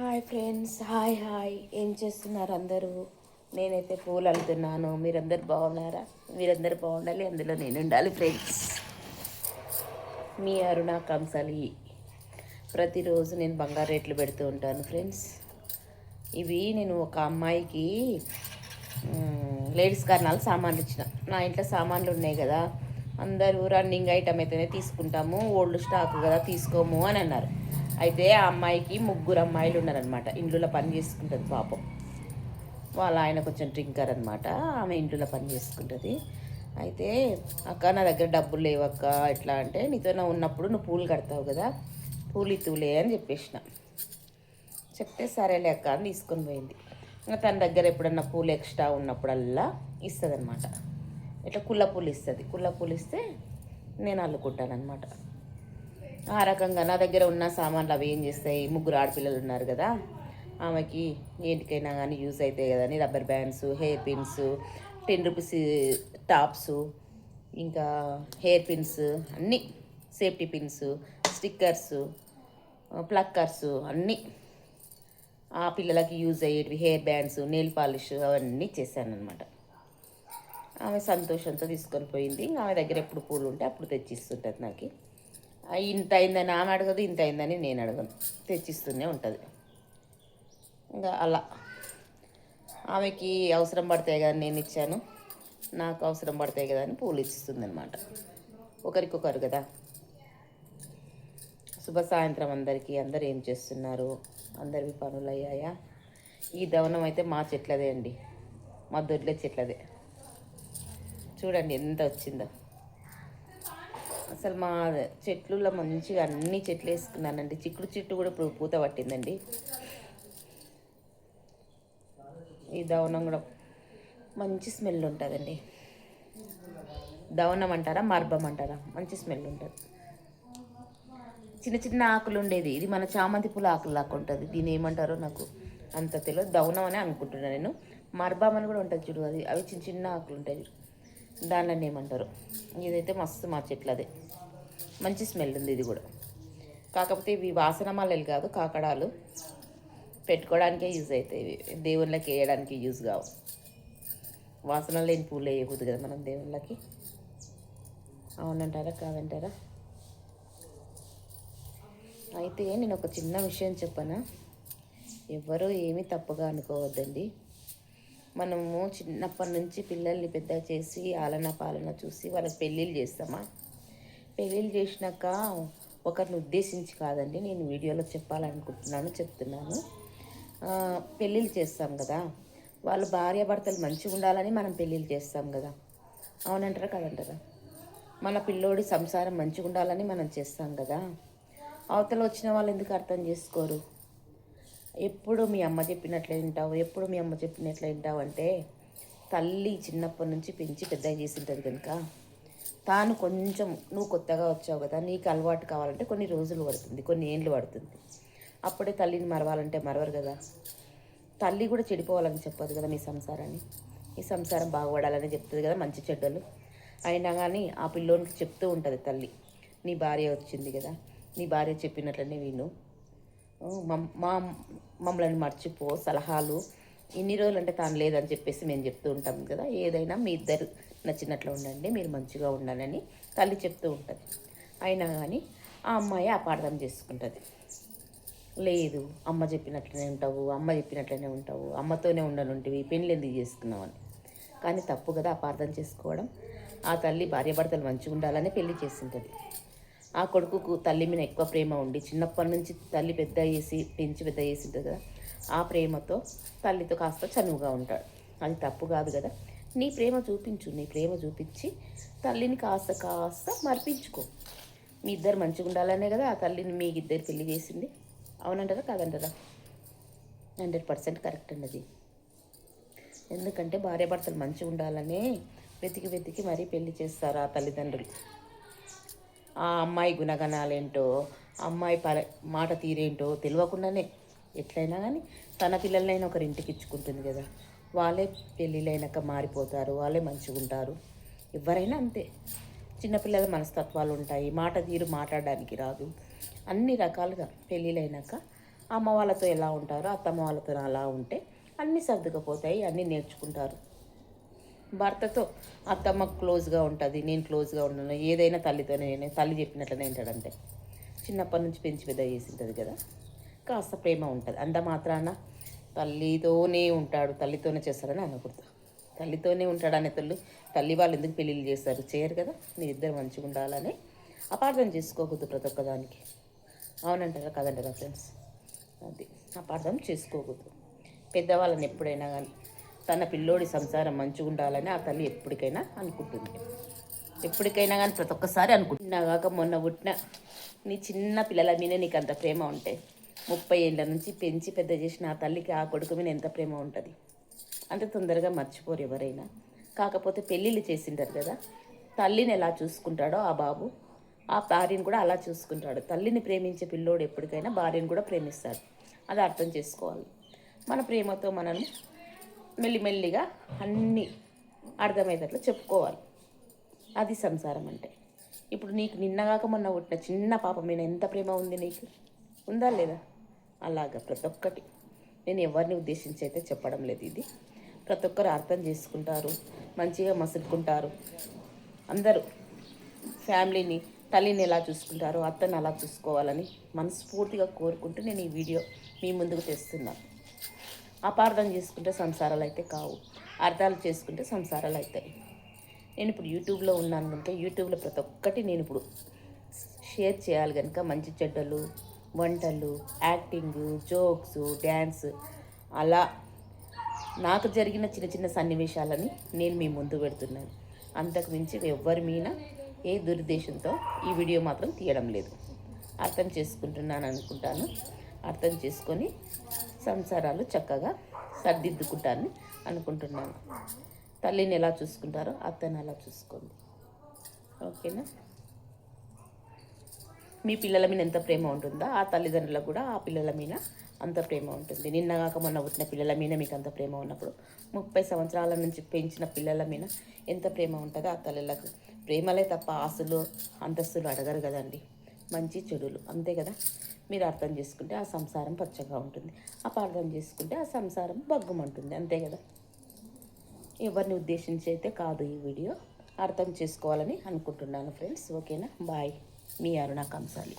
Hi friends hi hi ఏం చేస్తున్నారు అందరూ? నేనైతే పూలు అల్లుతున్నాను. మీరందరు బాగున్నారా? మీరందరూ బాగుండాలి. అందులో నేను ఉండాలి ఫ్రెండ్స్ మీ అరుణ కంసలి. ప్రతిరోజు నేను బంగారు రేట్లు పెడుతూ ఉంటాను ఫ్రెండ్స్ ఇవి నేను ఒక అమ్మాయికి లేడీస్ కారణాలు సామాన్లు ఇచ్చిన. నా ఇంట్లో సామాన్లు ఉన్నాయి కదా అందరూ రన్నింగ్ ఐటమ్ అయితేనే తీసుకుంటాము. ఓల్డ్ స్టాక్ కదా తీసుకోము అని అన్నారు. అయితే ఆ అమ్మాయికి ముగ్గురు అమ్మాయిలు ఉన్నారనమాట ఇంట్లో పని చేసుకుంటుంది పాపం. వాళ్ళ ఆయన కొంచెం డ్రింకర్ అనమాట ఆమె ఇంట్లో పని చేసుకుంటుంది. అయితే అక్క నా దగ్గర డబ్బులు లేవక్క. ఎట్లా అంటే నీతో నా ఉన్నప్పుడు నువ్వు పూలు కడతావు కదా పూలు ఇతువులే అని చెప్పేసిన. చెప్తే సరేలే అక్క అని తీసుకొని పోయింది. ఇంకా తన దగ్గర ఎప్పుడన్నా పూలు ఎక్స్ట్రా ఉన్నప్పుడల్లా ఇస్తుంది అనమాట ఇట్లా కుల్ల పూలు ఇస్తుంది. కుల్ల పూలు ఇస్తే నేను అల్లుకుంటాను అనమాట ఆ రకంగా నా దగ్గర ఉన్న సామాన్లు అవి ఏం చేస్తాయి? ముగ్గురు ఆడపిల్లలు ఉన్నారు కదా. ఆమెకి ఏంటికైనా కానీ యూజ్ అవుతాయి కదా అని rubber bands hair pins ten rupees tops ఇంకా హెయిర్ పిన్స్ అన్నీ సేఫ్టీ పిన్స్ స్టిక్కర్స్ ప్లక్కర్స్ అన్నీ ఆ పిల్లలకి యూజ్ అయ్యేటివి హెయిర్ బ్యాండ్స్ నెయిల్ పాలిష్ అవన్నీ చేశాను అనమాట ఆమె సంతోషంతో తీసుకొని పోయింది. ఆమె దగ్గర ఎప్పుడు పూలు ఉంటే అప్పుడు తెచ్చిస్తుంటుంది నాకు. ఇంత అయిందని ఆమె అడగదు ఇంత అయిందని నేను అడగను. తెచ్చిస్తూనే ఉంటుంది. ఇంకా అలా. ఆమెకి అవసరం పడతాయి కదా నేను ఇచ్చాను. నాకు అవసరం పడతాయి కదా అని పూలు ఇస్తుంది అనమాట ఒకరికొకరు కదా. శుభ సాయంత్రం అందరికీ. అందరు ఏం చేస్తున్నారు? అందరివి పనులు అయ్యాయా ఈ దవనం అయితే మా చెట్లదే అండి. మా దొడ్లే చెట్లదే. చూడండి ఎంత వచ్చిందో. అసలు మా చెట్లలో మంచిగా అన్ని చెట్లు వేసుకున్నానండి. చిక్కుడు చెట్టు కూడా ఇప్పుడు పూత పట్టిందండి. ఈ దవనం కూడా మంచి స్మెల్ ఉంటుందండి. దవనం అంటారా మర్బం అంటారా? మంచి స్మెల్ ఉంటుంది. చిన్న చిన్న ఆకులు ఉండేది. ఇది మన చామంతి పూల ఆకులు లాగా ఉంటుంది. దీని ఏమంటారో నాకు అంత తెలియదు. దవనం అని అనుకుంటున్నాను నేను. మర్బాం అని కూడా ఉంటుంది చూడు అది. అవి చిన్న చిన్న ఆకులు ఉంటాయి చూడు దానిలో ఏమంటారు? ఇదైతే మస్తు మా చెట్లు అదే మంచి స్మెల్ ఉంది ఇది కూడా. కాకపోతే ఇవి వాసన మల్లెలు కాదు కాకడాలు. పెట్టుకోవడానికే యూజ్ అవుతాయి ఇవి. దేవుళ్ళకి వేయడానికి యూజ్ కావు. వాసన లేని పూలు వేయకూడదు కదా మనం దేవుళ్ళకి. అవునంటారా? కాదంటారా? అయితే నేను ఒక చిన్న విషయం చెప్పనా? ఎవరు ఏమీ తప్పుగా అనుకోవద్దండి. మనము చిన్నప్పటి నుంచి పిల్లల్ని పెద్ద చేసి ఆలన పాలన చూసి వాళ్ళకి పెళ్ళిళ్ళు చేస్తామా? పెళ్ళిళ్ళు చేసినాక ఒకరిని ఉద్దేశించి కాదండి నేను వీడియోలో చెప్పాలనుకుంటున్నాను చెప్తున్నాను. పెళ్ళిళ్ళు చేస్తాం కదా. వాళ్ళు భార్యాభర్తలు మంచిగా ఉండాలని మనం పెళ్ళిళ్ళు చేస్తాం కదా. అవునంటారా కదంటారా? మన పిల్లోడి సంసారం మంచిగా ఉండాలని మనం చేస్తాం కదా. అవతల వచ్చిన వాళ్ళు ఎందుకు అర్థం చేసుకోరు? ఎప్పుడు మీ అమ్మ చెప్పినట్లే వింటావు? ఎప్పుడు మీ అమ్మ చెప్పినట్లే వింటావు అంటే తల్లి చిన్నప్పటి నుంచి పెంచి పెద్దగా చేసింటుంది కనుక తాను కొంచెం నువ్వు కొత్తగా వచ్చావు కదా నీకు అలవాటు కావాలంటే కొన్ని రోజులు పడుతుంది కొన్ని ఏండ్లు పడుతుంది. అప్పుడే తల్లిని మరవాలంటే మరవరు కదా. తల్లి కూడా చెడిపోవాలని చెప్పదు కదా మీ సంసారాన్ని. ఈ సంసారం బాగుపడాలని చెప్తుంది కదా మంచి చెడ్డలు అయినా కానీ ఆ పిల్లోనికి చెప్తూ ఉంటుంది తల్లి నీ భార్య వచ్చింది కదా నీ భార్య చెప్పినట్లనే విను. మా మమ్మల్ని మర్చిపో సలహాలు. ఇన్ని రోజులు అంటే తాను లేదని చెప్పేసి మేము చెప్తూ ఉంటాం కదా. ఏదైనా మీ ఇద్దరు నచ్చినట్లు ఉండండి మీరు మంచిగా ఉండాలని తల్లి చెప్తూ ఉంటుంది. అయినా కానీ ఆ అమ్మాయి అపార్థం చేసుకుంటుంది. లేదు అమ్మ చెప్పినట్లనే ఉంటావు అమ్మ చెప్పినట్లనే ఉంటావు అమ్మతోనే ఉండనుంటివి పెళ్ళి ఎందుకు చేసుకున్నావు అని. కానీ తప్పు కదా అపార్థం చేసుకోవడం. ఆ తల్లి భార్యాభర్తలు మంచిగా ఉండాలని పెళ్ళి చేసింటుంది. ఆ కొడుకుకు తల్లి మీద ఎక్కువ ప్రేమ ఉండి చిన్నప్పటి నుంచి తల్లి పెద్ద చేసి పెంచి పెద్ద చేసి ఉంటుంది కదా ఆ ప్రేమతో తల్లితో కాస్త చనువుగా ఉంటాడు. అది తప్పు కాదు కదా. నీ ప్రేమ చూపించు నీ ప్రేమ చూపించి తల్లిని కాస్త కాస్త మర్పించుకో. మీ ఇద్దరు మంచిగా ఉండాలనే కదా ఆ తల్లిని మీ ఇద్దరు పెళ్ళి చేసింది. అవునంటారా కాదంటారా? హండ్రెడ్ పర్సెంట్ కరెక్ట్ అన్నది ఎందుకంటే భార్యాభర్తలు మంచిగా ఉండాలనే వెతికి వెతికి మరీ పెళ్ళి చేస్తారు ఆ తల్లిదండ్రులు. ఆ అమ్మాయి గుణగణాలేంటో అమ్మాయి పర మాట తీరేంటో తెలియకుండానే ఎట్లయినా కానీ తన పిల్లలైనా ఒకరి ఇంటికి ఇచ్చుకుంటుంది కదా. వాళ్ళే పెళ్ళిళ్ళైనాక మారిపోతారు వాళ్ళే మంచిగా ఉంటారు ఎవరైనా అంతే. చిన్నపిల్లల మనస్తత్వాలు ఉంటాయి మాట తీరు మాట్లాడడానికి రాదు. అన్ని రకాలుగా పెళ్ళిళ్ళైనాక అమ్మ వాళ్ళతో ఎలా ఉంటారో అత్తమ్మ వాళ్ళతో అలా ఉంటే అన్నీ సర్దుకపోతాయి అన్నీ నేర్చుకుంటారు. భర్తతో అత్తమ్మ క్లోజ్గా ఉంటుంది నేను క్లోజ్గా ఉన్నాను ఏదైనా తల్లితోనే నేను తల్లి చెప్పినట్లనే వింటాడంటే చిన్నప్పటి నుంచి పెంచి పెద్ద చేసి ఉంటుంది కదా. కాస్త ప్రేమ ఉంటుంది. అంత మాత్రాన తల్లితోనే ఉంటాడు తల్లితోనే చేస్తారని అనకూడదు. తల్లితోనే ఉంటాడు అనే తల్లి తల్లి వాళ్ళు ఎందుకు పెళ్ళిళ్ళు చేస్తారు? చేయరు కదా. నీ ఇద్దరు మంచిగా ఉండాలని అపార్థం చేసుకోకూడదు ప్రతి ఒక్కదానికి. అవునంటారా? కదంటారా ఫ్రెండ్స్? అది అపార్థం చేసుకోకూడదు. పెద్దవాళ్ళని ఎప్పుడైనా కానీ తన పిల్లోడి సంసారం మంచిగా ఉండాలని ఆ తల్లి ఎప్పటికైనా అనుకుంటుంది. ఎప్పటికైనా కానీ ప్రతి ఒక్కసారి అనుకుంటున్నా కాక మొన్న పుట్టిన నీ చిన్న పిల్లల మీద నీకు అంత ప్రేమ ఉంటే ముప్పై ఏళ్ళ నుంచి పెంచి పెద్ద చేసిన ఆ తల్లికి ఆ కొడుకు మీద ఎంత ప్రేమ ఉంటుంది? అంత తొందరగా మర్చిపోరు ఎవరైనా. కాకపోతే పెళ్ళిళ్ళు చేసింటారు కదా తల్లిని ఎలా చూసుకుంటాడో ఆ బాబు ఆ భార్యను కూడా అలా చూసుకుంటాడు. తల్లిని ప్రేమించే పిల్లోడు ఎప్పటికైనా భార్యను కూడా ప్రేమిస్తాడు. అది అర్థం చేసుకోవాలి. మన ప్రేమతో మనల్ని మెల్లిమెల్లిగా అన్నీ అర్థమయ్యేటట్లు చెప్పుకోవాలి. అది సంసారం అంటే. ఇప్పుడు నీకు నిన్నగాక మొన్న పుట్టిన చిన్న పాప మీద ఎంత ప్రేమ ఉంది నీకు? ఉందా లేదా? అలాగా ప్రతి ఒక్కటి. నేను ఎవరిని ఉద్దేశించి అయితే చెప్పడం లేదు ఇది. ప్రతి ఒక్కరు అర్థం చేసుకుంటారు మంచిగా మసులుకుంటారు. అందరూ ఫ్యామిలీని తల్లిని ఎలా చూసుకుంటారో అత్తని అలా చూసుకోవాలని మనస్ఫూర్తిగా కోరుకుంటూ నేను ఈ వీడియో మీ ముందుకు తెస్తున్నాను. అపార్థం చేసుకుంటే సంసారాలు అయితే కావు. అర్థాలు చేసుకుంటే సంసారాలు అవుతాయి నేను ఇప్పుడు యూట్యూబ్లో ఉన్నాను కనుక యూట్యూబ్లో ప్రతి ఒక్కటి నేను ఇప్పుడు షేర్ చేయాలి కనుక మంచి చెడ్డలు వంటలు యాక్టింగ్ జోక్స్ డ్యాన్స్ అలా నాకు జరిగిన చిన్న చిన్న సన్నివేశాలని నేను మీ ముందు పెడుతున్నాను. అంతకు మించి ఎవ్వరి మీద ఏ దురుద్దేశంతో ఈ వీడియో మాత్రం తీయడం లేదు. అర్థం చేసుకుంటున్నాను అనుకుంటాను. అర్థం చేసుకొని సంసారాలు చక్కగా సర్దిద్దుకుంటారని అనుకుంటున్నాను. తల్లిని ఎలా చూసుకుంటారో అత్తని అలా చూసుకోండి. ఓకేనా? మీ పిల్లల మీద ఎంత ప్రేమ ఉంటుందో? ఆ తల్లిదండ్రులకు కూడా ఆ పిల్లల మీద అంత ప్రేమ ఉంటుంది. నిన్న కాక మొన్న పుట్టిన పిల్లల మీద మీకు అంత ప్రేమ ఉన్నప్పుడు ముప్పై సంవత్సరాల నుంచి పెంచిన పిల్లల మీద ఎంత ప్రేమ ఉంటుందో ఆ తల్లులకు. ప్రేమలే తప్ప ఆశలు అంతస్తులు అడగరు కదండి. మంచి చెడులు. అంతే కదా? మీరు అర్థం చేసుకుంటే ఆ సంసారం పచ్చగా ఉంటుంది. అపార్థం చేసుకుంటే ఆ సంసారం బగ్గుమంటుంది అంతే కదా? ఎవరిని ఉద్దేశించి అయితే కాదు ఈ వీడియో. అర్థం చేసుకోవాలని అనుకుంటున్నాను ఫ్రెండ్స్. ఓకేనా? బాయ్. మీ అరుణ కంసాలి